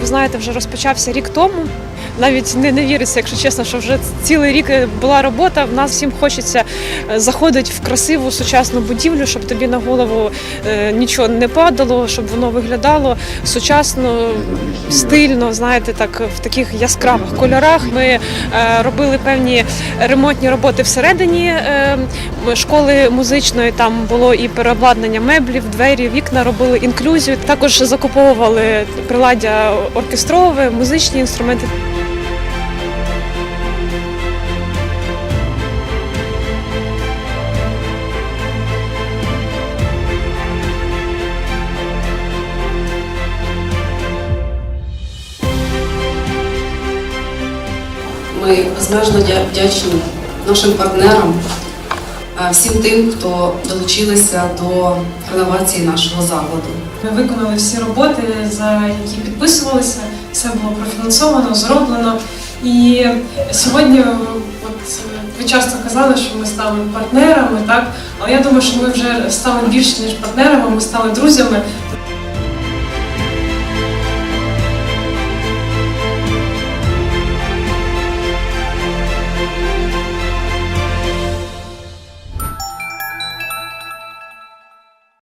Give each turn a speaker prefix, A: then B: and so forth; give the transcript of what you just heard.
A: ви знаєте, вже розпочався рік тому. Навіть не, не віриться, якщо чесно, що вже цілий рік е, була робота. В нас всім хочеться е, заходити в красиву сучасну будівлю, щоб тобі на голову е, нічого не падало, щоб воно виглядало сучасно, стильно, знаєте, так в таких яскравих кольорах. Ми робили певні ремонтні роботи всередині школи музичної. Там було і переобладнання меблів, двері, вікна робили інклюзію. Також закуповували приладдя оркестрове, музичні інструменти.
B: Ми безмежно дя- вдячні нашим партнерам, е, всім тим, хто долучилися до реновації нашого закладу.
A: Ми виконали всі роботи, за які підписувалися. Все було профінансовано, зроблено. І сьогодні, от ви часто казали, що ми стали партнерами, так але я думаю, що ми вже стали більше ніж партнерами. Ми стали друзями.